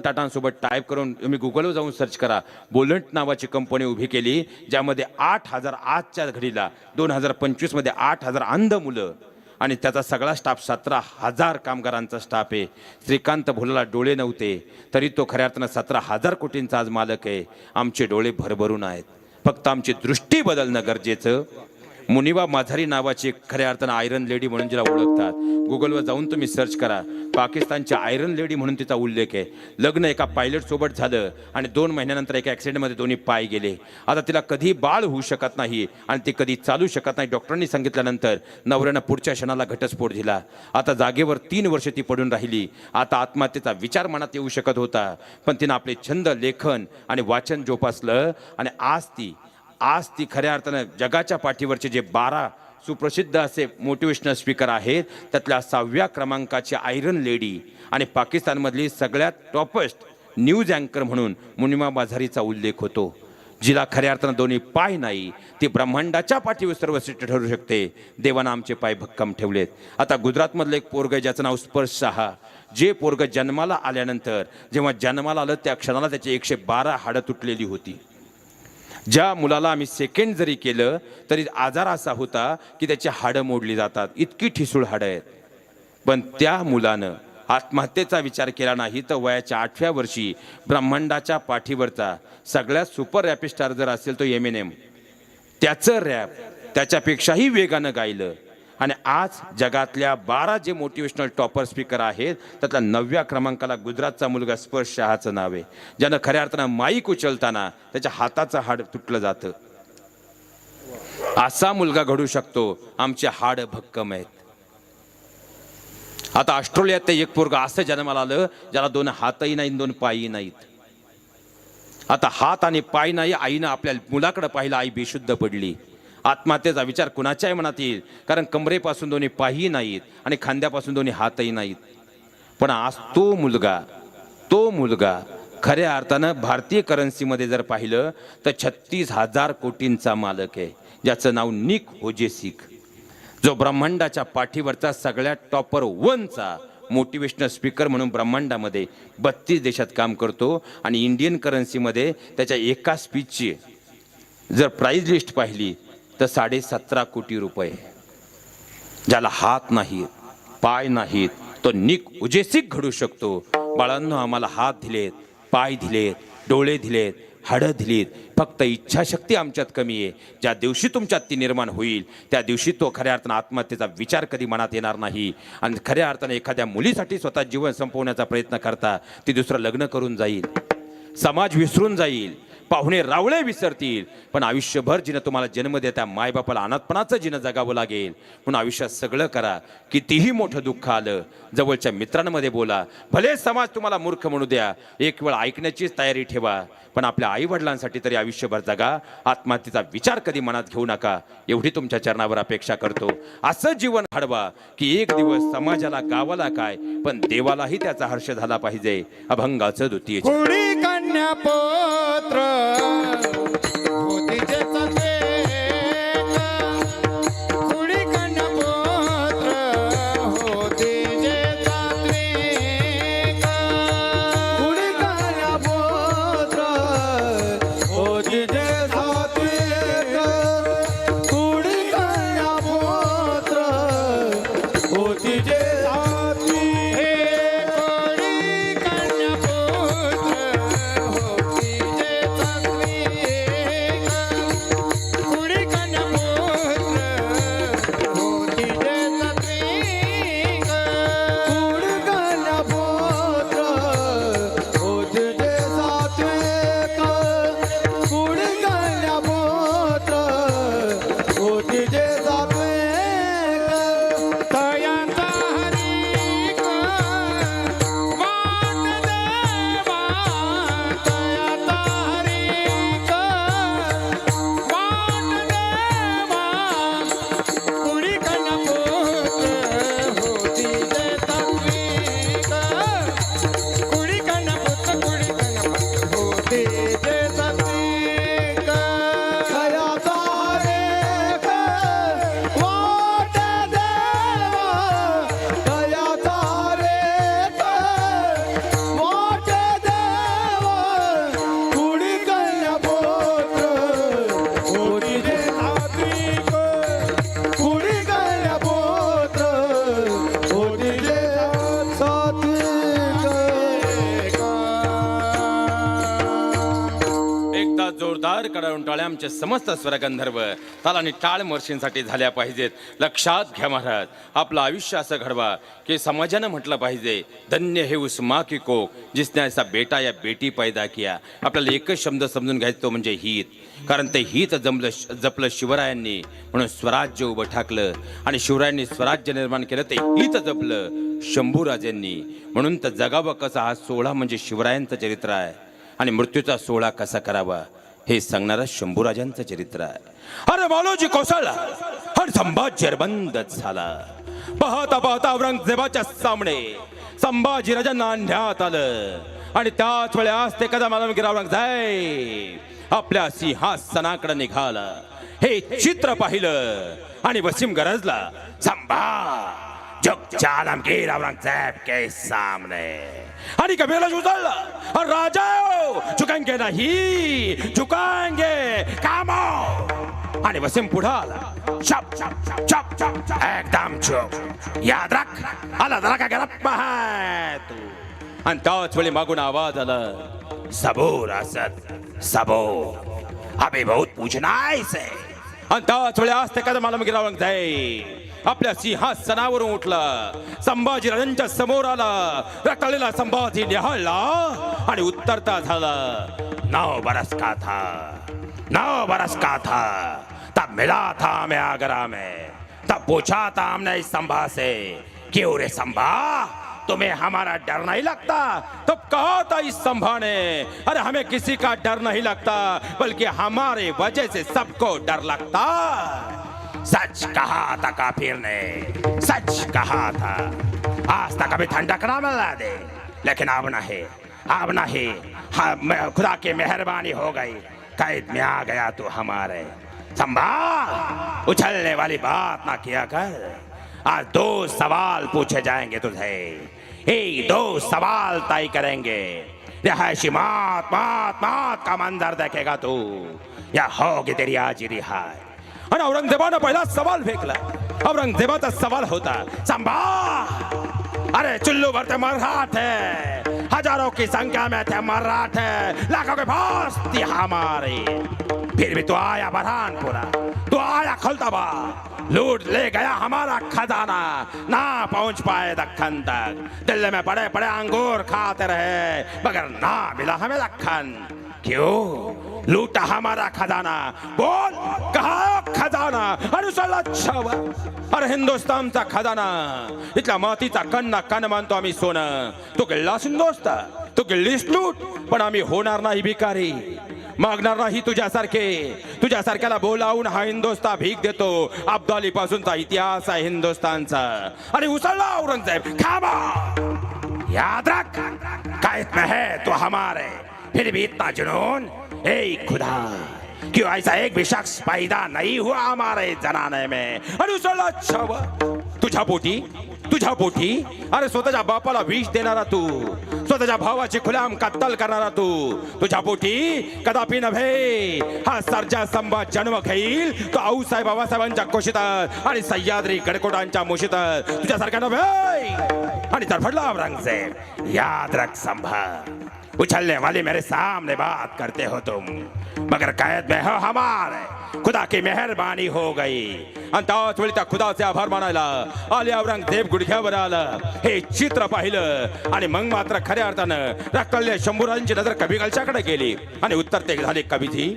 टाटांसोबत type करून तुम्ही गुगलवर जाऊन सर्च करा. बोलंट नावाची कंपनी उभी केली ज्यामध्ये आठ हजार आजच्या घडीला दोन हजार पंचवीसमध्ये आठ हजार अंध मुलं आणि त्याचा सगळा स्टाफ सतरा हजार कामगारांचा स्टाफ आहे. श्रीकांत भोलाला डोळे नव्हते तरी तो खऱ्या अर्थानं सतरा हजार कोटींचा आज मालक आहे. आमचे डोळे भरभरून आहेत. फक्त आमची दृष्टी बदलणं गरजेचं. मुनिबा माझारी नावाची एक खऱ्या अर्थानं आयरन लेडी म्हणून जिला ओळखतात. गुगलवर जाऊन तुम्ही सर्च करा. पाकिस्तानची आयरन लेडी म्हणून तिचा उल्लेख आहे. लग्न एका पायलट सोबत झालं आणि दोन महिन्यानंतर एका ॲक्सिडेंटमध्ये दोन्ही पाय गेले. आता तिला कधी बाळ होऊ शकत नाही आणि ती कधी चालू शकत नाही डॉक्टरांनी सांगितल्यानंतर नवऱ्यानं पुढच्या क्षणाला घटस्फोट दिला. आता जागेवर तीन वर्ष ती पडून राहिली. आता आत्महत्येचा विचार मनात येऊ शकत होता. पण तिनं आपले छंद लेखन आणि वाचन जोपासलं आणि आज ती आज ती खऱ्या अर्थानं जगाच्या पाठीवरचे जे बारा सुप्रसिद्ध असे मोटिवेशनल स्पीकर आहेत त्यातल्या सहाव्या क्रमांकाची आयरन लेडी आणि पाकिस्तानमधली सगळ्यात टॉपेस्ट न्यूज अँकर म्हणून मुनिमा बाझारीचा उल्लेख होतो. जिला खऱ्या अर्थानं दोन्ही पाय नाही ती ब्रह्मांडाच्या पाठीवर सर्वश्रेष्ठ ठरू शकते. देवानं आमचे पाय भक्कम ठेवलेत. आता गुजरातमधलं एक पोरग आहे ज्याचं नाव स्पर्श शहा. जे पोरग जन्माला आल्यानंतर जेव्हा जन्माला आलं त्या क्षणाला त्याची एकशे बारा हाडं तुटलेली होती. ज्या मुलाला आम्ही सेकंड जरी केलं तरी आजार असा होता की त्याची हाडं मोडली जातात. इतकी ठिसूळ हाडं आहेत. पण त्या मुलानं आत्महत्येचा विचार केला नाही तर वयाच्या आठव्या वर्षी ब्रह्मांडाच्या पाठीवरचा सगळ्यात सुपर रॅप स्टार जर असेल तो एम एन एम त्याचं रॅप त्याच्यापेक्षाही वेगानं गायलं. आणि आज जगातल्या बारा जे मोटिवेशनल टॉपर स्पीकर आहेत त्यातल्या नवव्या क्रमांकाला गुजरातचा मुलगा स्पर्श शहाचं नाव आहे. ज्यानं खऱ्या अर्थानं माईक उचलताना त्याच्या हाताचं हाड तुटलं जातं. असा मुलगा घडू शकतो आमचे हाड भक्कम आहेत. आता ऑस्ट्रेलियात ते एक पोरग असं जन्माला आलं ज्याला दोन हातही नाही दोन पायी नाहीत. आता हात आणि पाय नाही आईनं आपल्या मुलाकडे पाहिलं आई बेशुद्ध पडली. आत्महत्येचा विचार कुणाच्याही मनात येईल? कारण कमरेपासून दोन्ही पायही नाहीत आणि खांद्यापासून दोन्ही हातही नाहीत. पण आज तो मुलगा तो मुलगा खऱ्या अर्थानं भारतीय करन्सीमध्ये जर पाहिलं तर छत्तीस हजार कोटींचा मालक आहे. ज्याचं नाव निक होजे सिख जो ब्रह्मांडाच्या पाठीवरचा सगळ्यात टॉपर वनचा मोटिवेशनल स्पीकर म्हणून ब्रह्मांडामध्ये बत्तीस देशात काम करतो आणि इंडियन करन्सीमध्ये त्याच्या एका स्पीचची जर प्राईज लिस्ट पाहिली तर साडे सतरा कोटी रुपये. ज्याला हात नाहीत पाय नाहीत तो निक उजेसिक घडू शकतो. बाळांनो आम्हाला हात दिलेत पाय दिलेत डोळे दिलेत हाडं दिलीत. फक्त इच्छाशक्ती आमच्यात कमी आहे. ज्या दिवशी तुमच्यात ती निर्माण होईल त्या दिवशी तो खऱ्या अर्थानं आत्महत्येचा विचार कधी मनात येणार नाही. आणि खऱ्या अर्थानं एखाद्या मुलीसाठी स्वतः जीवन संपवण्याचा प्रयत्न करता ती दुसरं लग्न करून जाईल. समाज विसरून जाईल. पाहुणे रावळे विसरतील. पण आयुष्यभर जिनं तुम्हाला जन्म देत्या मायबापाला अनाथपणाचं जिनं जगावं लागेल. म्हणून आयुष्यात सगळं करा. कितीही मोठं दुःख आलं जवळच्या मित्रांमध्ये बोला. भले समाज तुम्हाला मूर्ख म्हणू द्या. एक वेळ ऐकण्याचीच तयारी ठेवा. पण आपल्या आई वडिलांसाठी तरी आयुष्यभर जगा. आत्महत्येचा विचार कधी मनात घेऊ नका. एवढी तुमच्या चरणावर अपेक्षा करतो. असं जीवन घडवा की एक दिवस समाजाला गावाला काय पण देवालाही त्याचा हर्ष झाला पाहिजे. अभंगाचं द्वितीय પુણ્યપુત્ર आमचे समस्त स्वरगंधर्व ताल आणि टाळ मर्षींसाठी झाल्या पाहिजेत. लक्षात घ्या महाराज आपलं आयुष्य असं घडवा की समाजानं म्हटलं पाहिजे धन्य हे उस्मा की कोक जिसने असा बेटा या बेटी पैदा किया. आपल्याला एकच शब्द समजून घ्यायचा तो म्हणजे हित. कारण ते हित जमलं जपलं शिवरायांनी म्हणून स्वराज्य उभं ठाकलं आणि शिवरायांनी स्वराज्य निर्माण केलं ते हित जपलं शंभूराजांनी. म्हणून तर जगावं कसा हा सोहळा म्हणजे शिवरायांचं चरित्र आहे. आणि मृत्यूचा सोहळा कसा करावा? हे सांगणारा शंभूराजांचं चरित्र आहे. अरे मालोजी कोसळला आणि संभाजी बंदच झाला. पाहता पाहता औरंगजेबाच्या सामने संभाजी राजांना आणण्यात आलं. आणि त्याच वेळेस ते कदा मला औरंगजेब आपल्या सिंहासनाकडे निघाला. हे चित्र पाहिलं आणि वसीम गरजला संभा जग आलमगीर औरंगजेब के सामने. आणि कबीरला उचलला और राजा हो, झुकांगे नाही झुकांगे कामो. आणि वसीम पुढे आला. चप चप चप चप एकदम चप. याद रख. आला जरा का गरप है तू. आणि त्याच वेळी मागून आवाज आला. सबूर असद सबूर. अभे बहुत पूछना है इसे आणि त्याच वेळी आज ते कदम मग गिरा औरंगजेब आपल्या सिंहासनावरून उठला. संभाजी राजांच्या समोर आला. रक्तलेला संभाजी निहाळला आणि उत्तरता झाला. नाव बरस का था? नाव बरस का था? तब मिला था मैं आगरा में. तब पूछा था हमने इस संभा से क्यों रे संभा? तुम्हें हमारा डर नहीं लगता? तो कहा था इस संभा ने अरे हमें किसी का डर नहीं लगता बल्कि हमारे वजह से सबको डर लगता। सच कहा था काफिर ने। सच कहा था। आज तक अभी ठंडक ना मिला दे। लेकिन अब नहीं अब नहीं। हाँ, खुदा की मेहरबानी हो गई। कैद में आ गया तू हमारे। संभा उछलने वाली बात ना किया कर। आज दो सवाल पूछे जाएँगे तुझे। एक दो सवाल तय करेंगे। रिहायशी मात मात मात का मंजर देखेगा तू। या होगी तेरी आज रिहाय आणि औरंगजेबानं पहिला सवाल फेकला. औरंगजेबाचा सवाल होता संभा अरे चुल्लू भर मराठ मराठे हजारों की संख्या में थे मराठ लाखों के पास थी हमारी। फिर भी तू आया बरहानपुरा तू आया खलताबा लूट ले गया हमारा खजाना ना पहुंच पाए दखन तक। दिल्ली में बड़े बड़े अंगूर खाते रहे मगर ना मिला हमें दखन क्यों? लूटा हमारा खजाना। बोल कहा खजाना? अरे चला छावा अरे हिंदुस्तानचा खजाना। इथल्या मातीचा कण ना कण मानतो आम्ही सोनं। तू गिळलास हिंदुस्ता तू गिळलीस लूट पण आम्ही होणार नाही भिकारी। मागणार नाही तुझ्यासारखे। तुझ्यासारख्याला बोलावून हा हिंदुस्ता भीक देतो। अब्दाली पासूनचा इतिहास आहे हिंदुस्तानचा। आणि उसळला औरंगजेब खाबा याद रख काय में है तो हमारे। फिर भी इतना जुनून एक खुदा क्यों ऐसा एक भी शख्स पैदा नहीं हुआ हमारे जनाने में अरे सोला छव तुझ्या पोटी तुझ्या पोटी अरे स्वतःच्या बापाला विष देणारा तू स्वतःच्या भावाची खुलाम कत्तल करणारा तू तुझ्या पोटी कदापि नव्हे हा सर्जा संभा जन्म घेईल तो आऊसाहेब बाबासाहेबांच्या कोशितात आणि सह्याद्री गडकोटांच्या मुशीतात तुझ्यासारख्या नव्हे आणि तरफडला औरंगजेब याद रख संभा उछलने वाली मेरे सामने बात करते हो तुम। मगर कैद में हो हमारे। खुदा की मेहरबानी हो गई। आणि त्याच वेळी त्या खुदाचे आभार मानायला आले औरंगजेब गुडघ्यावर आलं हे चित्र पाहिलं। आणि मग मात्र खऱ्या अर्थानं रक्तल्य शंभूराजांची नजर कवी गलच्याकडे गेली आणि उत्तर ते झाले कवीजी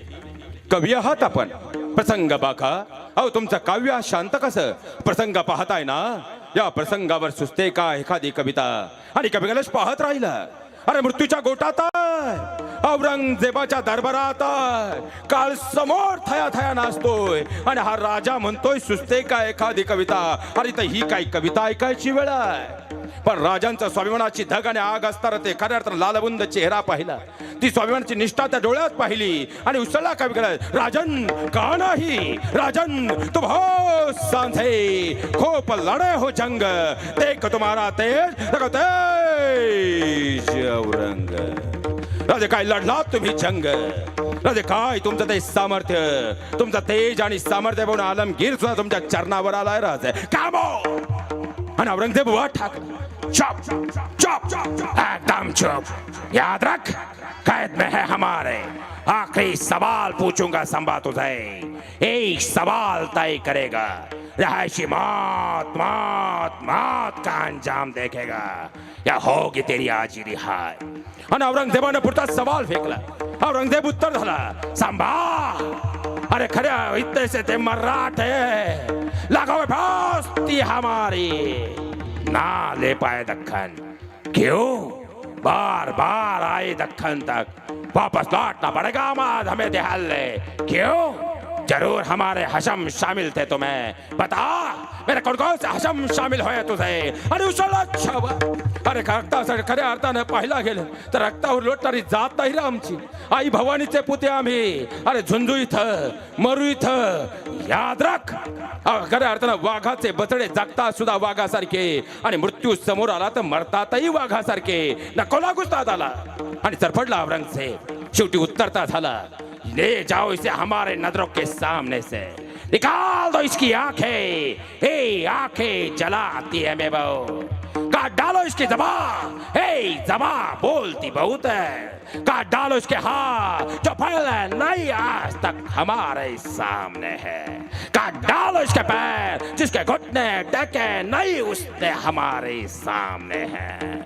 कवी आहात आपण? प्रसंग बाका अहो तुमचं काव्य शांत कसं? प्रसंग पाहताय ना? या प्रसंगावर सुचते का एखादी कविता? आणि कविगलच पाहत राहिलं? अरे मृत्यूच्या गोटात आहे. औरंगजेबाच्या दरबारात आहे. काल समोर थया थया नाचतोय. आणि हा राजा म्हणतोय सुचते का एखादी कविता? अरे तर ही काही कविता ऐकायची वेळ आहे. पण राजांचा स्वाभिमानाची धग आणि आग असताना ते खऱ्या अर्थ लालबुंद चेहरा पाहिला. ती स्वाभिमानाची निष्ठा त्या डोळ्यात पाहिली. आणि उसळला कवी करत राजन का नाही? राजन तुम हो सांधे खूप लढे हो जंग. ते तुम्हाला तेज तेज औरंग. राजे काय लढलात तुम्ही जंग? राजे काय तुमचं ते सामर्थ्य? तुमचा तेज आणि सामर्थ्य पाहून आलमगीर सुद्धा तुमच्या चरणावर आलाय राजे. कामो! आणि औरंगजेब वा ठाक चॉप चॉप एकदम चॉप. याद रख कैद में है हमारे. आखिरी सवाल पूछूंगा संभा तुझे एक सवाल तय करेगा. रहायशी मौत मौत मौत का अंजाम देखेगा। या होगी तेरी आज ही रिहाय आणि औरंगजेबाने पुढचा सवाल फेकला। औरंगज़ेब उत्तर झाला सांबा, अरे खऱ्या इतने से ते मराठे लगाओ दोस्ती हमारी। ना ले पाए दखन क्यों? बार बार आए दखन तक। वापस लौटना पड़ेगा हमें देहल्ले क्यों? जरूर हमारे हशम शामिल थे तुम्हें। बता मेरे कौन कौन से हशम शामिल होय तुझे? अरे उचलला छावा अरे रक्तासाठी खऱ्या अर्थानं पाहिला गेलं तर रक्तावर लोटणारी जात नाही रे आमची आई भवानीचे पुते आम्ही अरे झुंजू इथं मरू इथं याद राख। खऱ्या अर्थानं वाघाचे बचडे जगता सुद्धा वाघासारखे आणि मृत्यू समोर आला तर मरतातही वाघासारखे नकोला घुसतात आला आणि सरपडला औरंगजेब शेवटी उत्तरता झाला ले जाओ इसे हमारे नजरों के सामने से। निकाल दो इसकी आंखें। हे आंखें जलाती है मे बहू। काट डालो इसकी जबा हे जबा बोलती बहुत है। काट डालो इसके हाथ। जो पहले नहीं आज तक हमारे सामने है। काट डालो इसके पैर। जिसके घुटने टके नहीं उसने हमारे सामने है।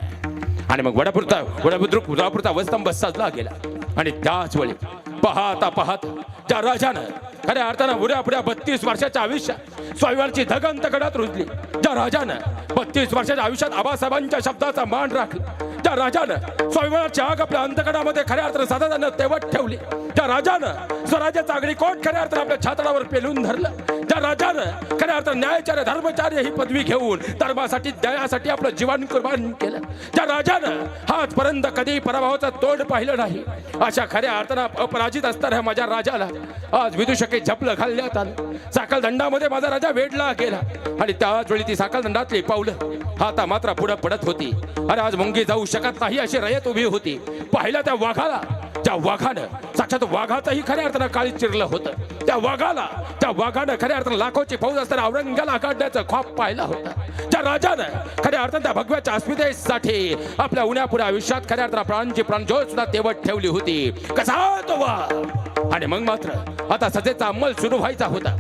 आणि मग वडापुरता वडापुद्रुक वडापुरता वस्तंभ सजला गेला। आणि त्याच वेळी पाहता पाहता त्या राजानं खऱ्या अर्थानं उड्या पुढ्या बत्तीस वर्षाच्या आयुष्यात स्वाभिमानाची धगंत गडात रुजली. त्या राजानं बत्तीस वर्षाच्या आयुष्यात आबासाहेबांच्या शब्दाचा मान राखला. त्या राजानं स्वाभिमानाची आग आपल्या अंतकडामध्ये खऱ्या अर्थानं साधारण तेवट ठेवली. त्या राजानं स्वराज्याचा आगळी कोट खऱ्या अर्थानं आपल्या छातडावर पेलून धरलं? त्या राजानं खऱ्या अर्थानं न्यायाचार्य धर्मचार्य ही पदवी घेऊन धर्मासाठी दयासाठी आपलं जीवन कुर्बान केलं. त्या राजानं आजपर्यंत कधी पराभवाचा तोंड पाहिलं नाही. अशा खऱ्या अर्थानं अपराजित असताना माझ्या राजाला आज विदूषके झपलं घालण्यात आलं. साखल दंडामध्ये माझा राजा वेडला गेला आणि त्याच वेळी ती साखल दंडातली पावलं आता मात्र पुढं पडत होती. अरे आज मुंगी जाऊ शकत नाही अशी रयत उभी होती. पाहिलं त्या वाघाला त्या वाघानं साक्षात वाघाचंही खऱ्या अर्थानं काळी चिरलं होतं. त्या वाघाला त्या वाघानं खऱ्या अर्थानं लाखोची फौज असताना औरंगाला काढण्याचं ख्वाब पाहिला होता. त्या राजानं खऱ्या अर्थानं त्या भगव्याच्या अस्मितेसाठी आपल्या उन्हापुढे आयुष्यात खऱ्या अर्थानं प्राणांची प्राणज्योत सुद्धा तेवट ठेवली होती. कसा तो वाघ? आणि मग मात्र आता सजेचा अंमल सुरू व्हायचा होता.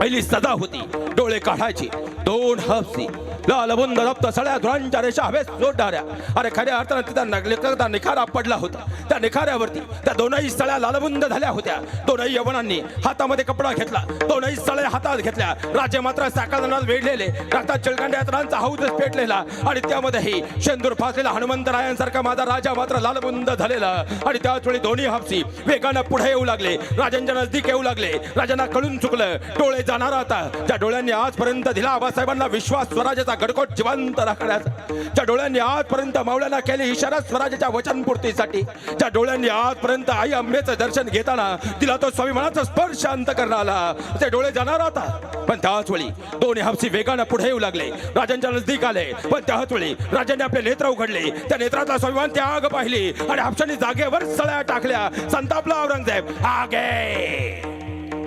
पहिली सदा होती डोळे काढायची दोन हफसी लालबुंद रक्त सळ्या धुरांच्या रेषा हवेत जोडणाऱ्या अरे खऱ्या अर्थानं तिथं नगलेकरता निखारा पडला होता. त्या निखाऱ्यावरती त्या दोनही सळ्या लालबुंद झाल्या होत्या. दोनही यवनांनी हातामध्ये कपडा घेतला. दोनही सळ्या हातात घेतल्या. राजे मात्र साकारणात वेढलेले. रक्तात चिळकांड्या तरांचा हौदच पेटलेला. आणि त्यामध्येही शेंदूर फासलेला हनुमंतरायांसारखा माझा राजा मात्र लालबुंद झालेला. आणि त्याच वेळी दोन्ही हापसी वेगानं पुढे येऊ लागले. राजांच्या नजदीक येऊ लागले. राजांना कळून चुकलं. डोळे जाणार आता. त्या डोळ्यांनी आजपर्यंत दिला आबासाहेबांना विश्वास स्वराज्याचा गडकोट जिवंत राखण्याचा ज्या डोळ्यांनी आजपर्यंत मावळ्यांना केली इशारा स्वराज्याच्या वचनपूर्तीसाठी ज्या डोळ्यांनी आजपर्यंत आई आंबेचं दर्शन घेताना तिला तो स्वाभिमानाचा स्पर्श अंत करणारा ते डोळे जाणार होता. पण त्याच वेळी दोन्ही हापसी वेगानं पुढे येऊ लागले. राजांच्या नजदीक आले. पण त्याच वेळी राजांनी आपले नेत्र उघडले. त्या नेत्रातला स्वाभिमान ती आग पाहिली आणि हापशांनी जागेवर सळ्या टाकल्या. संतापला औरंगजेब आगे!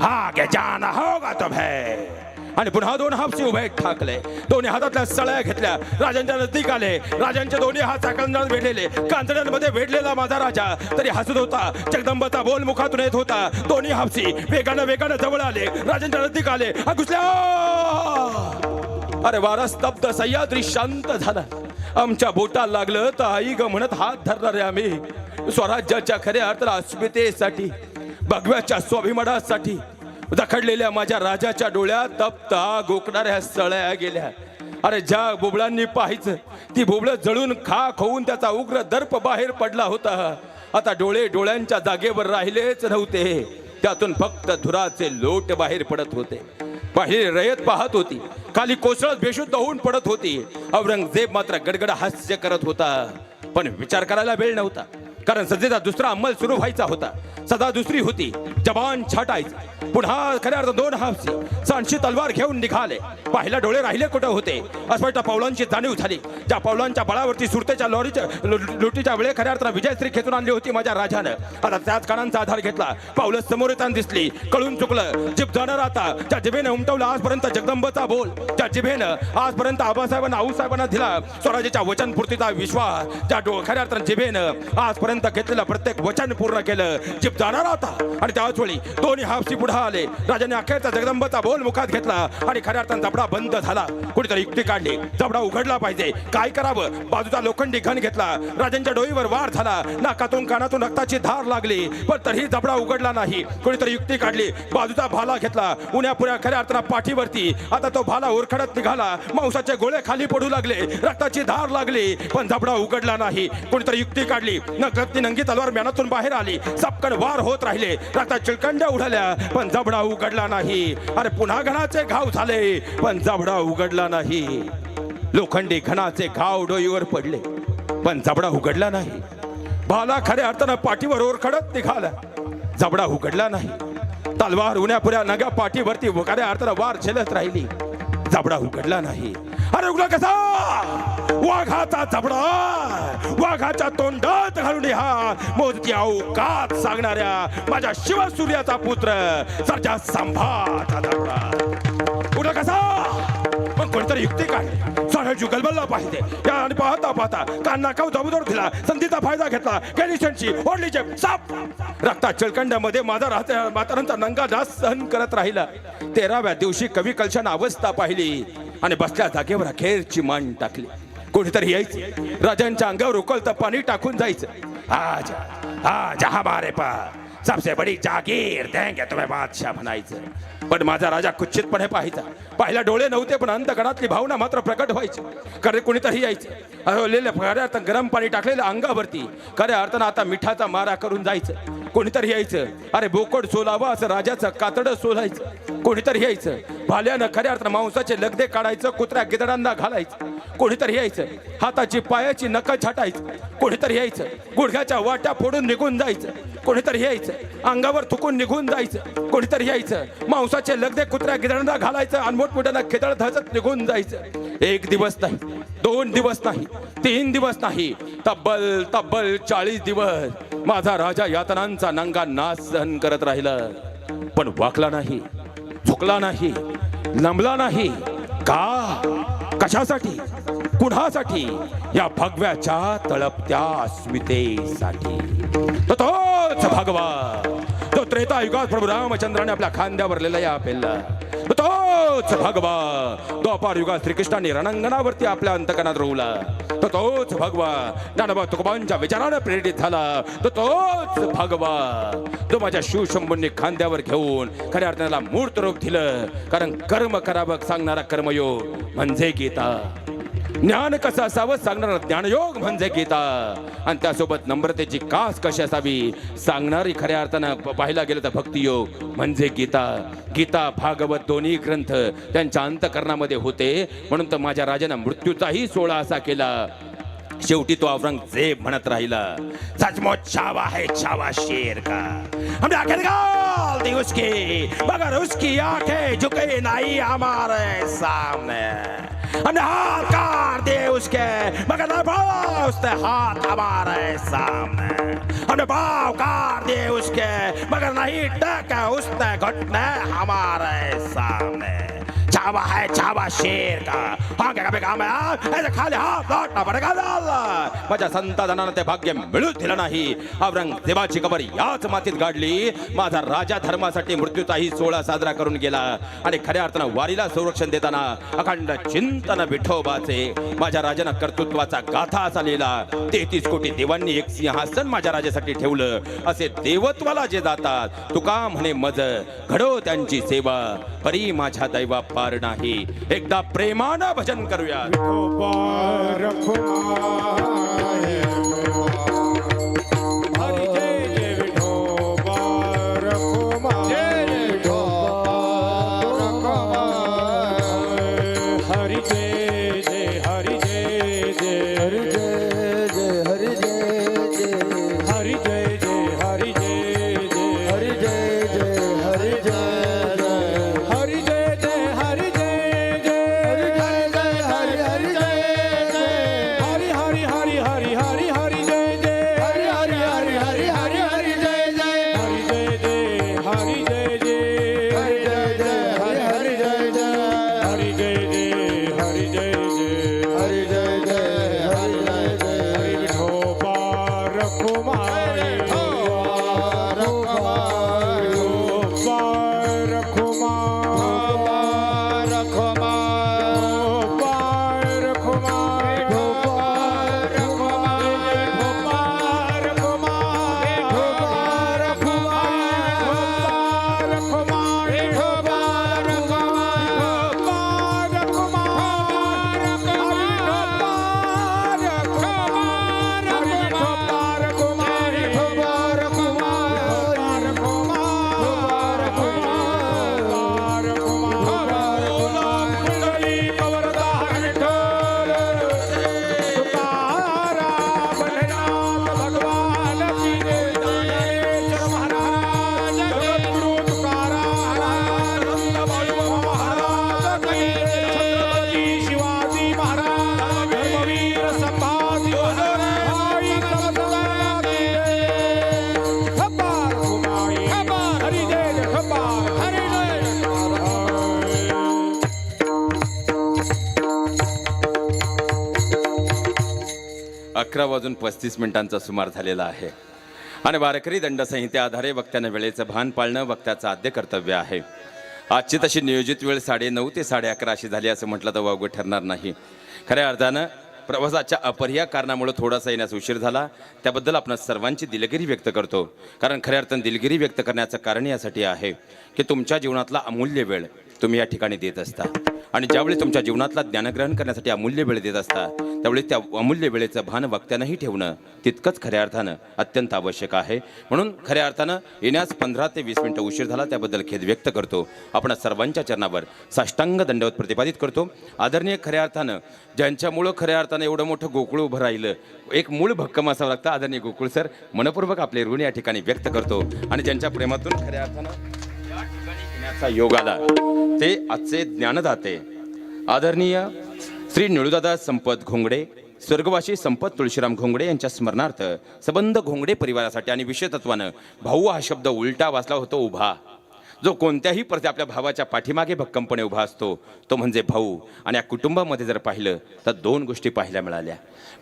आगे जाना होगा तुम्हें! आणि पुन्हा दोन हापसी उभे ठाकले दोन्ही हातातल्या सळ्या घेतल्या. राजांच्या नजदीक आले. राजांचे दोन्ही हात साखळांना वेढलेले. कांतड्यांमध्ये वेढलेला माझा राजा. तरी हसत होता. जगदंबाचा बोल मुखातून येत होता. दोन्ही हापसी वेगानं वेगानं जवळ आले. राजांच्या नजदीक आले. घुसल्या अरे वारा स्तब्ध सह्याद्री शांत झाला. आमच्या बोटाला लागलं तर आई ग म्हणत हात धरणारे आम्ही. स्वराज्याच्या खऱ्या अर्थ अस्मितेसाठी भगव्याच्या स्वाभिमानासाठी. दखडलेल्या माझ्या राजाच्या डोळ्यात तप्ता गोकणाऱ्या सळ्या गेल्या. अरे ज्या बुबळांनी पाहायचं ती बुबळ जळून खाक होऊन त्याचा उग्र दर्प बाहेर पडला होता. आता डोळे डोळ्यांच्या जागेवर राहिलेच नव्हते. त्यातून फक्त धुराचे लोट बाहेर पडत होते. बाहेर रयत पाहत होती. खाली कोसळत बेशुद्ध होऊन पडत होती. औरंगजेब मात्र गडगड हास्य करत होता. पण विचार करायला वेळ नव्हता. कारण सध्याचा दुसरा अंमल सुरू व्हायचा होता. सदा दुसरी होती. जबान छाटायची. पुन्हा खऱ्या अर्थ दोन हापसी सांडशी तलवार घेऊन निघाले. पाहिला डोळे राहिले कुठं होते? अस्पष्ट पावलांची जाणीव झाली. ज्या पावलांच्या बळावरती सुरतेच्या लॉरीच्या लुटीच्या वेळे खऱ्या अर्थानं विजयश्री खेचून आणली होती माझ्या राजानं. आता त्याच कानांचा आधार घेतला. पावलं समोर येताना दिसली. कळून चुकलं. जिप जाणार आता. ज्या जिभेनं उमटवलं आजपर्यंत जगदंबचा बोल. त्या जिभेनं आजपर्यंत आबासाहेबांना आऊसाहेबांना दिला. स्वराज्याच्या वचनपूर्तीचा विश्वास. ज्या डो खऱ्या अर्थानं जिभेनं आजपर्यंत घेतलेलं प्रत्येक वचन पूर्ण केलं. जीप जाणार होता. आणि त्याच वेळी दोन्ही हापशी पुढे आले. राजाने अखेरचा जगदंबाचा बोल मुखात घेतला आणि खऱ्या अर्थानं जबडा बंद झाला. कुठेतरी युक्ती काढली. जबडा उघडला पाहिजे. काय करावं? बाजूचा लोखंडी घन घेतला. राजांच्या डोईवर वार झाला. नाकातून कानातून रक्ताची धार लागली. पण तरीही जबडा उघडला नाही. कुणीतरी युक्ती काढली. बाजूचा भाला घेतला. उन्यापुऱ्या खऱ्या अर्थानं पाठीवरती. आता तो भाला उरखडत निघाला. मांसाचे गोळे खाली पडू लागले. रक्ताची धार लागली. पण जबडा उघडला नाही. कोणीतरी युक्ती काढली. न नंगी तलवार म्यानातून बाहेर आली. चपकन वार होत राहिले. रक्तात चिळकंड्या उडाल्या पण जबडा उघडला नाही. अरे पुन्हा घणाचे घाव झाले पण जबडा उघडला नाही. लोखंडी घणाचे घाव डोईवर पडले पण जबडा उघडला नाही. भाला खऱ्या अर्थानं पाठीवर ओरखडत निघाला जबडा उघडला नाही. तलवार उन्यापुऱ्या नग्या पाठीवरती खऱ्या अर्थानं वार झेलत राहिली जबडा उघडला नाही. अरे उघडा कसा? वाघाचा जबडा वाघाच्या तोंडात घालून हा मोजती अवकात सांगणाऱ्या माझ्या शिवसूर्याचा पुत्र सरजा संभाचा जबडा. कुठं कसा? मग कोणतरी युक्ती काढली सरळ जुगलबल्ला पाहिजे. या आणि पाहता पाहता कान्ना काव जबूदर दिला संधीचा फायदा घेतला कॅलिशनची ओढलीचे साप! रक्ता चिळकंड्यामध्ये माझा राहते मातारांचा नंगा जास्त सहन करत राहिला. तेराव्या दिवशी कवी कलशन अवस्था पाहिली आणि बसल्या जागेवर अखेरची मान टाकली. कोणीतरी यायचं. राजांच्या अंगावर उकळतं पाणी टाकून जायचं. आज आज हमारे पा. सबसे बडी जागीर देंगे तुम्हें बादशाह म्हणायचं. पण माझा राजा कुच्छितपणे पाहायचा. पाहिला डोळे नव्हते पण अंतकणातली भावना मात्र प्रकट व्हायची. खरे कुणीतरी यायचं. अरवलेलं खऱ्या अर्थ गरम पाणी टाकलेलं अंगावरती. खऱ्या अर्थानं आता मिठाचा मारा करून जायचं. कोणीतरी यायचं. अरे बोकड सोलावं असं राजाचं कातडं सोलायचं. कोणीतरी यायचं. भाल्यानं खऱ्या अर्थ मांसाचे लगदे काढायचं कुत्र्या गिदडांना घालायचं. कोणीतरी यायचं. हाताची पायाची नख छाटायचं. कोणीतरी यायचं. गुडघ्याच्या वाट्या फोडून निघून जायचं. कोणीतरी यायचं. अंगावर थुकून निघून जायचं. कोणीतरी यायचं. मांसाचे लगदे कुत्र्या गिदडांना घालायचं आणि मोठमोठ्यांना खेदळ धजत निघून जायचं. एक दिवस नाही दोन दिवस नाही तीन दिवस नाही तब्बल तब्बल चाळीस दिवस माझा राजा यातनांचा नंगा नाश सहन करत राहिला. पण वाकला नाही झुकला नाही नमला नाही. का? कशासाठी? कुणासाठी? या भगव्याच्या तळपत्या अस्मितेसाठी तोच भगवा तो त्रेता युगात प्रभू रामचंद्राने आपल्या खांद्यावर लिलया पेलला. तो तोच भगवा द्वापार युगात श्रीकृष्णाने रणांगणावरती आपल्या अंतकणात रोवला. तो तोच भगवा ज्ञानोबा तुकोबांच्या विचाराने प्रेरित झाला. तो तोच भगवा तो माझ्या शिवशंभूंनी खांद्यावर घेऊन खऱ्या अर्थाला मूर्त रूप दिलं. कारण कर्म करावं सांगणारा कर्मयोग म्हणजे गीता. ज्ञान कसं असावं सांगणार ज्ञानयोग म्हणजे गीता. आणि त्यासोबत नम्रतेची कास कशी असावी सांगणारी खऱ्या अर्थानं प- पाहायला गेलं तर भक्तियोग म्हणजे गीता. गीता भागवत दोन्ही ग्रंथ त्यांच्या अंतकरणामध्ये होते. म्हणून तर माझ्या राजानं मृत्यूचाही सोहळा असा केला. शेवटी तो औरंगजेब म्हणत राहिला सचमुच छावा है छावा शेर का? हम आखिर गाल दी उसकी मगर उसकी आंखें झुके नहीं हमारे सामने। हमने हाथ काट दिए उसके मगर न भावा उसने हाथ हमारे सामने। हमने पाँव काट दिए उसके मगर नहीं टका उसने घुटने हमारे सामने। छावा है छावा शेर का। आगे का काम है खाली हात लौटना पडेगा झाला माझ्या संतानानं ते भाग्य मिळूच दिलं नाही। औरंगजेबाची कबर याच मातीत गाडली। माझा राजा धर्मासाठी मृत्यूचाही सोहळा साजरा करून गेला। आणि खऱ्या अर्थानं वारीला संरक्षण देताना अखंड चिंतन विठोबाचे माझ्या राजानं कर्तृत्वाचा गाथा असा लिहिला। तेहतीस कोटी देवांनी एक सिंहासन माझ्या राजासाठी ठेवलं। असे देवत्वाला जे जातात तुका म्हणे मज घडो त्यांची सेवा। परी माझ्या दैवा पार नाही. एकदा प्रेमानं भजन करूया. अकरा वाजून पस्तीस मिनिटांचा सुमार झालेला आहे. आणि वारकरी दंडसंहिते आधारे वक्त्यानं वेळेचं भान पाळणं वक्त्याचं आद्य कर्तव्य आहे. आजची तशी नियोजित वेळ साडे नऊ ते साडे अकरा अशी झाली असं म्हटलं तर वावगं ठरणार नाही. खऱ्या अर्थानं प्रवासाच्या अपरिया कारणामुळे थोडासा येण्यास उशीर झाला. त्याबद्दल आपण सर्वांची दिलगिरी व्यक्त करतो. कारण खऱ्या अर्थानं दिलगिरी व्यक्त करण्याचं कारण यासाठी आहे की तुमच्या जीवनातला अमूल्य वेळ तुम्ही या ठिकाणी देत असता. आणि ज्यावेळी तुमच्या जीवनातला ज्ञानग्रहण करण्यासाठी अमूल्य वेळ देत असता त्यावेळी त्या अमूल्य वेळेचं भान वक्त्यानंही ठेवणं तितकंच खऱ्या अर्थानं अत्यंत आवश्यक आहे. म्हणून खऱ्या अर्थानं येण्यास पंधरा ते वीस मिनटं उशीर झाला त्याबद्दल खेद व्यक्त करतो. आपण सर्वांच्या चरणावर साष्टांग दंडवत प्रतिपादित करतो. आदरणीय खऱ्या अर्थानं ज्यांच्यामुळं खऱ्या अर्थानं एवढं मोठं गोकुळ उभं राहिलं एक मूळ भक्कम असावं लागतं आदरणीय गोकुळ सर. मनपूर्वक आपले ऋण या ठिकाणी व्यक्त करतो. आणि ज्यांच्या प्रेमातून खऱ्या अर्थानं या ठिकाणी येण्याचा योग आला ते आजचे ज्ञानदाते. आदरणीय श्री निळूदादा संपत घोंगडे स्वर्गवासी संपत तुळशीराम घोंगडे यांच्या स्मरणार्थ सबंध घोंगडे परिवारासाठी आणि विषय भाऊ हा शब्द उलटा वाचला होतो उभा. जो कोणत्याही प्रति आपल्या भावाच्या पाठीमागे भक्कमपणे उभा असतो तो म्हणजे भाऊ. आणि या कुटुंबामध्ये जर पाहिलं तर दोन गोष्टी पाहायला मिळाल्या.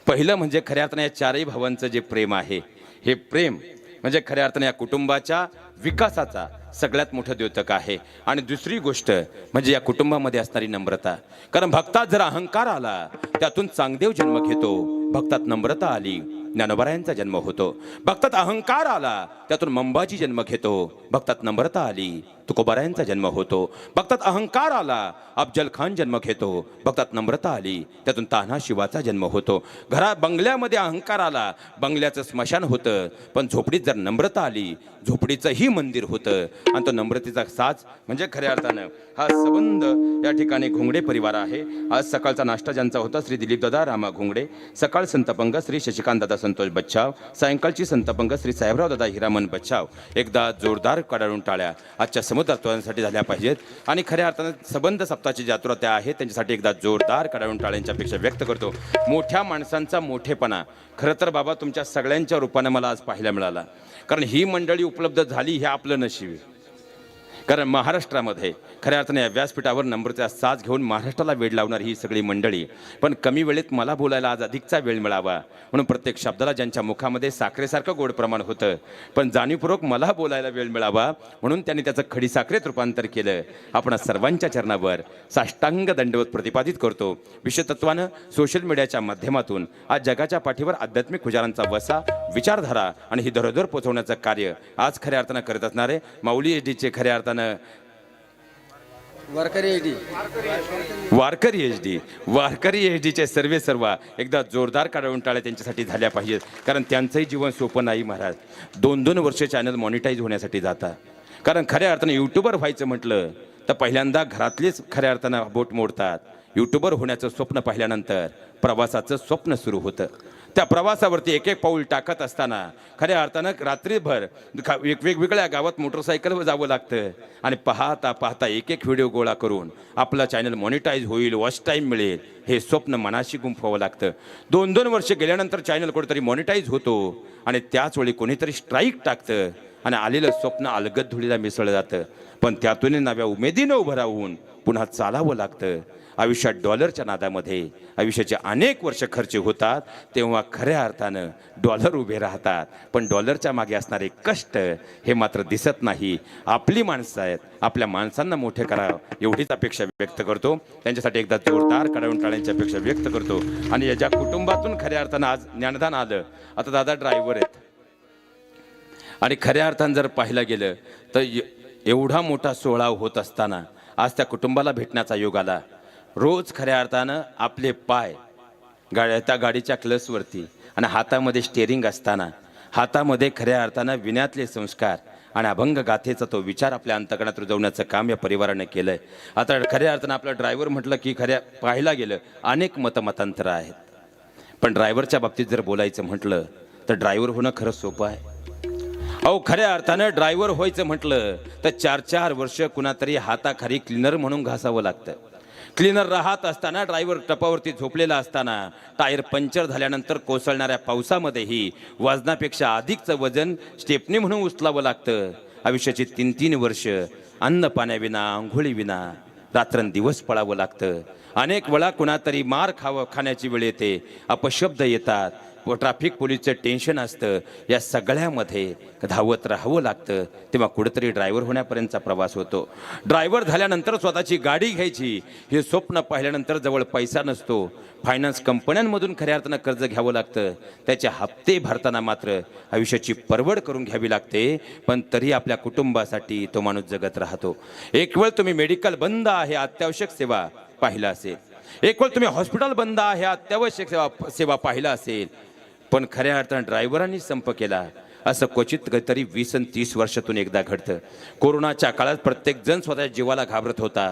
पहिलं म्हणजे खऱ्या अर्थानं या चारही भावांचं जे प्रेम आहे हे प्रेम म्हणजे खऱ्या अर्थाने या कुटुंबाच्या विकासाचा सगळ्यात मोठं द्योतक आहे. आणि दुसरी गोष्ट म्हणजे या कुटुंबामध्ये असणारी नम्रता. कारण भक्तात जर अहंकार आला त्यातून चांगदेव जन्म घेतो. भक्तात नम्रता आली ज्ञानोबरायांचा जन्म होतो. भक्तात अहंकार आला त्यातून मंबाजी जन्म घेतो. भक्तात नम्रता आली तुकोबारायांचा जन्म होतो। भक्तात अहंकार आला अफजल खान जन्म घेतो। भक्तात नम्रता आली त्यातून तान्हा शिवाचा जन्म होतो। घरा बंगल्यामध्ये अहंकार आला बंगल्याचं स्मशान होतं पण झोपडीत जर नम्रता आली झोपडीचंही मंदिर होतं। आणि तो नम्रतेचा साज म्हणजे खऱ्या अर्थानं हा संबंध या ठिकाणी घोंगडे परिवार आहे। आज सकाळचा नाश्ता ज्यांचा होता श्री दिलीपदादा रामा घोंगडे सकाळ संतपंग श्री शशिकांत दादा संतोष बच्चाव सायंकाळची संतपंग श्री साहेबराव दादा हिरामन बच्चाव एकदा जोरदार कडाळून टाळ्या आजच्या समुद्रत्वांसाठी झाल्या पाहिजेत. आणि खऱ्या अर्थानं सबंध सप्ताहाची जात्रा त्या आहेत त्यांच्यासाठी एकदा जोरदार कडाळून टाळ्यांच्या अपेक्षा व्यक्त करतो. मोठ्या माणसांचा मोठेपणा. खरं तर बाबा तुमच्या सगळ्यांच्या रूपानं मला आज पाहायला मिळाला. कारण ही मंडळी उपलब्ध झाली हे आपलं नशीब आहे. कारण महाराष्ट्रामध्ये खऱ्या अर्थाने या व्यासपीठावर नंबरचा साज घेऊन महाराष्ट्राला वेळ लावणारी ही सगळी मंडळी. पण कमी वेळेत मला बोलायला आज अधिकचा वेळ मिळावा. म्हणून प्रत्येक शब्दाला ज्यांच्या मुखामध्ये साखरेसारखं गोड प्रमाण होतं पण जाणीवपूर्वक मला बोलायला वेळ मिळावा म्हणून त्यांनी त्याचं खडीसाखरेत रूपांतर केलं. आपण सर्वांच्या चरणावर साष्टांग दंडवत प्रतिपादित करतो. विषयतत्वानं सोशल मीडियाच्या माध्यमातून आज जगाच्या पाठीवर आध्यात्मिक विचारांचा वसा विचारधारा आणि ही दरोदर पोचवण्याचं कार्य आज खऱ्या अर्थानं करत असणारे माऊली एस डीचे खऱ्या अर्थानं वारकरी एडी वारकरी एच डी वारकरी एच डीचे सर्वे सर्व एकदा जोरदार काढून टाळ्या त्यांच्यासाठी झाल्या पाहिजेत. कारण त्यांचंही जीवन सोपं नाही महाराज. दोन दोन वर्ष चॅनल मॉनिटाईज होण्यासाठी जातात कारण खऱ्या अर्थानं यूट्यूबर व्हायचं म्हटलं तर पहिल्यांदा घरातलेच खऱ्या अर्थानं बोट मोडतात. यूट्यूबर होण्याचं स्वप्न पाहिल्यानंतर प्रवासाचं स्वप्न सुरू होतं. त्या प्रवासावरती एक एक पाऊल टाकत असताना खऱ्या अर्थानं रात्रीभर खा- वेग वेगवेगळ्या गावात मोटरसायकलवर जावं लागतं. आणि पाहता पाहता एक एक व्हिडिओ गोळा करून आपला चॅनल मॉनिटाईज होईल वॉच टाईम मिळेल हे स्वप्न मनाशी गुंफवावं लागतं. दोन दोन वर्ष गेल्यानंतर चॅनल कुठेतरी मॉनिटाईज होतो आणि त्याच वेळी कोणीतरी स्ट्राईक टाकतं आणि आलेलं स्वप्न अलगद धुळीला मिसळलं जातं. पण त्यातून नव्या उमेदीनं उभं राहून पुन्हा चालावं लागतं. आयुष्यात डॉलरच्या नादामध्ये आयुष्याचे अनेक वर्ष खर्च होतात तेव्हा खऱ्या अर्थानं डॉलर उभे राहतात. पण डॉलरच्या मागे असणारे कष्ट हे मात्र दिसत नाही. आपली माणसं आहेत. आपल्या माणसांना मोठे करावं एवढीच अपेक्षा व्यक्त करतो. त्यांच्यासाठी एकदा जोरदार कडवून टाळण्याची अपेक्षा व्यक्त करतो. आणि याच्या कुटुंबातून खऱ्या अर्थानं आज ज्ञानदान आलं आता दादा ड्रायव्हर आहेत. आणि खऱ्या अर्थानं जर पाहिलं गेलं तर एवढा मोठा सोहळा होत असताना आज त्या कुटुंबाला भेटण्याचा योग आला. रोज खऱ्या अर्थानं आपले पाय गाड्या त्या गाडीच्या क्लसवरती आणि हातामध्ये स्टेअरिंग असताना हातामध्ये खऱ्या अर्थानं विण्यातले संस्कार आणि अभंग गाथेचा तो विचार आपल्या अंतकणात रुजवण्याचं काम या परिवारानं केलं आहे आता खऱ्या अर्थानं आपलं ड्रायव्हर म्हटलं की खऱ्या पाहायला गेलं अनेक मतमतांतरं आहेत. पण ड्रायव्हरच्या बाबतीत जर बोलायचं म्हटलं तर ड्रायव्हर होणं खरं सोपं आहे. अहो खऱ्या अर्थानं ड्रायव्हर व्हायचं म्हटलं तर चार चार वर्ष कुणातरी हाताखाली क्लिनर म्हणून घासावं लागतं. क्लिनर राहत असताना ड्रायव्हर टपावरती झोपलेला असताना टायर पंक्चर झाल्यानंतर कोसळणाऱ्या पावसामध्येही वजनापेक्षा अधिकचं वजन स्टेपनी म्हणून उचलावं लागतं. आयुष्याची तीन तीन वर्ष अन्न पाण्याविना आंघोळीविना रात्रंदिवस पळावं लागतं. अनेक वेळा कुणातरी मार खावं खाण्याची वेळ येते अपशब्द येतात. व ट्रॅफिक पोलीसचं टेन्शन असतं या सगळ्यामध्ये धावत राहावं लागतं. तेव्हा कुठेतरी ड्रायव्हर होण्यापर्यंतचा प्रवास होतो. ड्रायव्हर झाल्यानंतर स्वतःची गाडी घ्यायची. हे स्वप्न पाहिल्यानंतर जवळ पैसा नसतो. फायनान्स कंपन्यांमधून खऱ्या अर्थानं कर्ज घ्यावं लागतं. त्याचे हप्ते भरताना मात्र आयुष्याची परवड करून घ्यावी लागते पण तरी आपल्या कुटुंबासाठी तो माणूस जगत राहतो. एक वेळ तुम्ही मेडिकल बंद आहे अत्यावश्यक सेवा पाहिला असेल. एक वेळ तुम्ही हॉस्पिटल बंद आहे अत्यावश्यक सेवा सेवा पाहिला असेल. पण खऱ्या अर्थानं ड्रायव्हरांनी संप केला. असं क्वचित तरी वीस आणि तीस वर्षातून एकदा घडतं. कोरोनाच्या काळात प्रत्येक जण स्वतःच्या जीवाला घाबरत होता.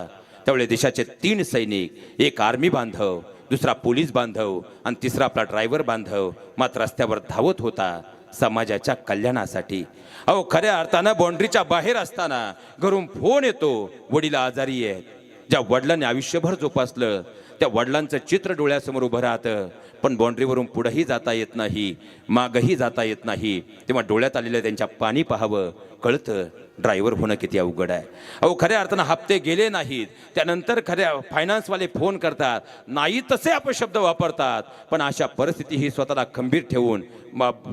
त्यावेळी देशाचे तीन सैनिक एक आर्मी बांधव दुसरा पोलीस बांधव आणि तिसरा आपला ड्रायव्हर बांधव मात्र रस्त्यावर धावत होता समाजाच्या कल्याणासाठी. अहो खऱ्या अर्थानं बाउंड्रीच्या बाहेर असताना घरून फोन येतो वडील आजारी आहेत. ज्या वडिलांनी आयुष्यभर जोपासलं त्या वडिलांचं चित्र डोळ्यासमोर उभं राहतं. पण बाँड्रीवरून पुढंही जाता येत नाही मागही जाता येत नाही. तेव्हा डोळ्यात आलेलं त्यांच्या पाणी पाहावं कळतं ड्रायव्हर होणं किती अवघड आहे. अहो खऱ्या अर्थानं हप्ते गेले नाहीत. त्यानंतर खऱ्या फायनान्सवाले फोन करतात. नाही तसे अपशब्द वापरतात. पण अशा परिस्थिती ही स्वतःला खंबीर ठेवून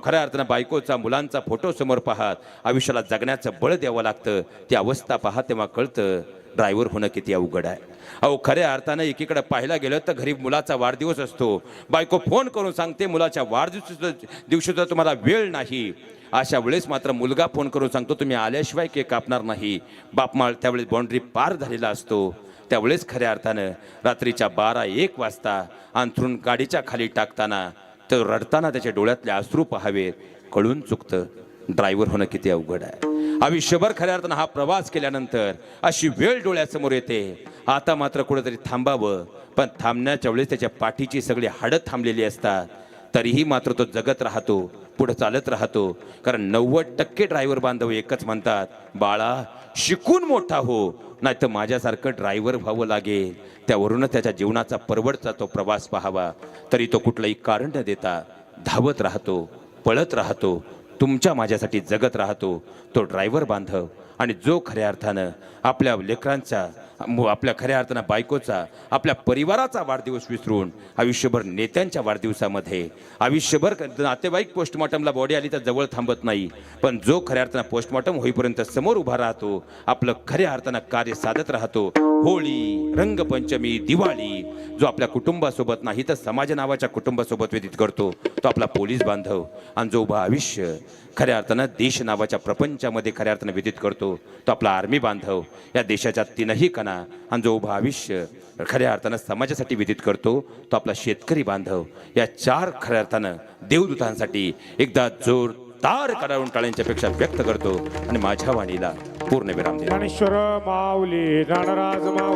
खऱ्या अर्थानं बायकोचा मुलांचा फोटो समोर पाहत आयुष्याला जगण्याचं बळ द्यावं लागतं. ती अवस्था पाहत तेव्हा कळतं ड्रायव्हर होणं किती अवघड आहे. अहो खऱ्या अर्थानं एकीकडे पाहायला गेलं तर घरी मुलाचा वाढदिवस असतो. बायको फोन करून सांगते मुलाच्या वाढदिवस दिवशीचा तुम्हाला वेळ नाही. अशा वेळेस मात्र मुलगा फोन करून सांगतो तुम्ही आल्याशिवाय केक कापणार नाही. बापमाळ त्यावेळेस बाउंड्री पार झालेला असतो. त्यावेळेस खऱ्या अर्थानं रात्रीच्या बारा एक वाजता अंथरून गाडीच्या खाली टाकताना तर रडताना त्याच्या डोळ्यातले अश्रू पाहावेत. कळून चुकतं. ड्रायव्हर होणं किती अवघड आहे. आयुष्यभर खऱ्या अर्थानं हा प्रवास केल्यानंतर अशी वेळ डोळ्यासमोर येते. आता मात्र कुठेतरी थांबावं. पण थांबण्याच्या वेळेस त्याच्या पाठीची सगळी हाडं थांबलेली असतात. तरीही मात्र तो जगत राहतो पुढे चालत राहतो. कारण नव्वद टक्के ड्रायव्हर बांधव एकच म्हणतात बाळा शिकून मोठा हो. नाही तर माझ्यासारखं ड्रायव्हर व्हावं लागेल. त्यावरूनच त्याच्या जीवनाचा परवडचा तो प्रवास पाहावा. तरी तो कुठलंही कारण न देता धावत राहतो पळत राहतो तुमच्या माझ्यासाठी जगत राहतो तो ड्रायव्हर बांधव. आणि जो खऱ्या अर्थानं आपल्या लेकरांचा आपल्या खऱ्या अर्थानं बायकोचा आपल्या परिवाराचा वाढदिवस विसरून आयुष्यभर नेत्यांच्या वाढदिवसामध्ये आयुष्यभर नातेवाईक पोस्टमॉर्टमला बॉडी आली तर जवळ थांबत नाही. पण जो खऱ्या अर्थानं पोस्टमॉर्टम होईपर्यंत समोर उभा राहतो आपलं खऱ्या अर्थानं कार्य साधत राहतो. होळी रंगपंचमी दिवाळी जो आपल्या कुटुंबासोबत नाही तर समाज नावाच्या कुटुंबासोबत व्यतीत करतो तो आपला पोलीस बांधव. आणि जो उभा आयुष्य खऱ्या अर्थानं देश नावाच्या प्रपंचामध्ये खऱ्या अर्थानं व्यतीत करतो तो आपला आर्मी बांधव. या देशाच्या तीनही कणा आणि जो उभा आयुष्य खऱ्या अर्थानं समाजासाठी व्यतीत करतो तो आपला शेतकरी बांधव. या चार खऱ्या अर्थानं देवदूतांसाठी एकदा जोरदार करावून टाळ्यांच्या पेक्षा व्यक्त करतो. आणि माझ्या वाणीला पूर्ण विराम देतो. ज्ञानेश्वर माऊली माऊली.